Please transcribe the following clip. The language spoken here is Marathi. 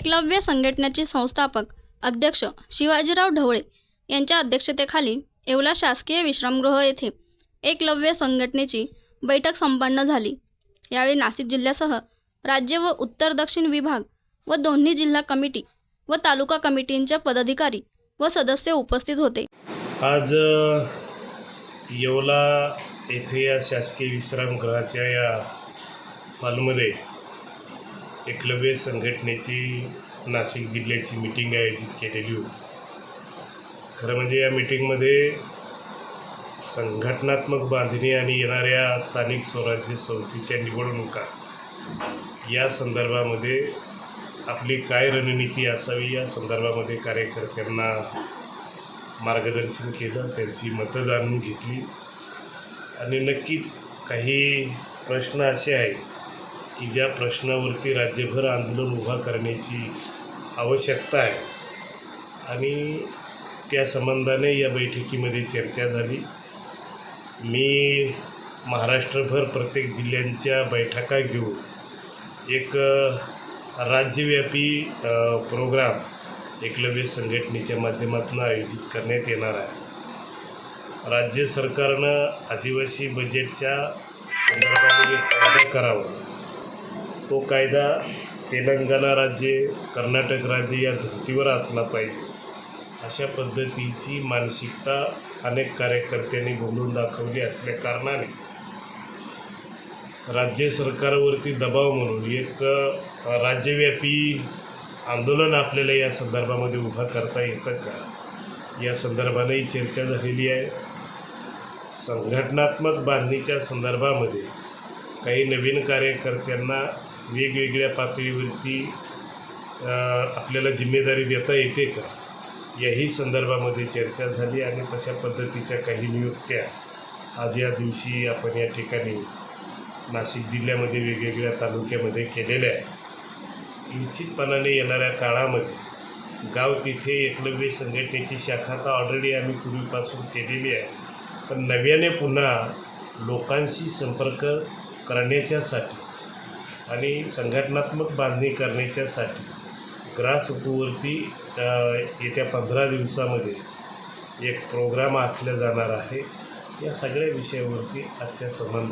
एकलव्य संघटनेचे संस्थापक अध्यक्ष शिवाजीराव ढवळे यांच्या अध्यक्षतेखाली येवला शासकीय विश्रामगृह येथे एकलव्य संघटनेची बैठक संपन्न झाली. यावेळी नाशिक जिल्ह्यासह राज्य व उत्तर दक्षिण विभाग व दोन्ही जिल्हा कमिटी व तालुका कमिटींच्या पदाधिकारी व सदस्य उपस्थित होते. आज येवला येथे या शासकीय विश्रामगृहाच्या या हॉलमध्ये एकलव्य संघटनेची नाशिक जिल्ह्याची मीटिंग आयोजित केलेली होती. खरं म्हणजे या मीटिंगमध्ये संघटनात्मक बांधणी आणि येणाऱ्या स्थानिक स्वराज्य संस्थेच्या निवडणुका या संदर्भामध्ये आपली काय रणनीती असावी या संदर्भामध्ये कार्यकर्त्यांना मार्गदर्शन केलं त्यांची मतं जाणून घेतली. आणि नक्कीच काही प्रश्न असे आहेत की ज्या प्रश्नावरती राज्यभर आंदोलन उभा करण्याची आवश्यकता आहे. आणि त्या संबंधाने या बैठकीमध्ये चर्चा झाली. मी महाराष्ट्रभर प्रत्येक जिल्ह्यांच्या बैठका घेऊन एक राज्यव्यापी प्रोग्राम एकलव्य संघटनेच्या माध्यमातून आयोजित करण्यात येणार आहे. राज्य सरकारनं आदिवासी बजेटच्या संदर्भाने एक कायदा करावा. तो कायदा तेलंगणा राज्य कर्नाटक राज्य या धर्तीवर असला पाहिजे. अशा पद्धतीची मानसिकता अनेक कार्यकर्त्यांनी बोलून दाखवली असल्या कारणाने राज्य सरकारवरती दबाव म्हणून एक राज्यव्यापी आंदोलन आपल्याला या संदर्भामध्ये उभा करता येतं का? या संदर्भानेही चर्चा झालेली आहे. संघटनात्मक बांधणीच्या संदर्भामध्ये काही नवीन कार्यकर्त्यांना वेगवेगळ्या पातळीवरती आपल्याला जिम्मेदारी देता येते का? याही संदर्भामध्ये चर्चा झाली आणि तशा पद्धतीच्या काही नियुक्त्या आज या दिवशी आपण या ठिकाणी नाशिक जिल्ह्यामध्ये वेगवेगळ्या तालुक्यामध्ये केलेल्या आहे निश्चितपणाने येणाऱ्या काळामध्ये गाव तिथे एकलव्य संघटनेची शाखा तर ऑलरेडी आम्ही पूर्वीपासून केलेली आहे. पण नव्याने पुन्हा लोकांशी संपर्क करण्याच्यासाठी आणि संघटनात्मक बांधणी करण्याच्यासाठी ग्रासरूटवरती अ, येत्या पंधरा दिवसामध्ये एक प्रोग्राम आखला जाणार आहे. या सगळ्या विषयावरती आजच्या संबंध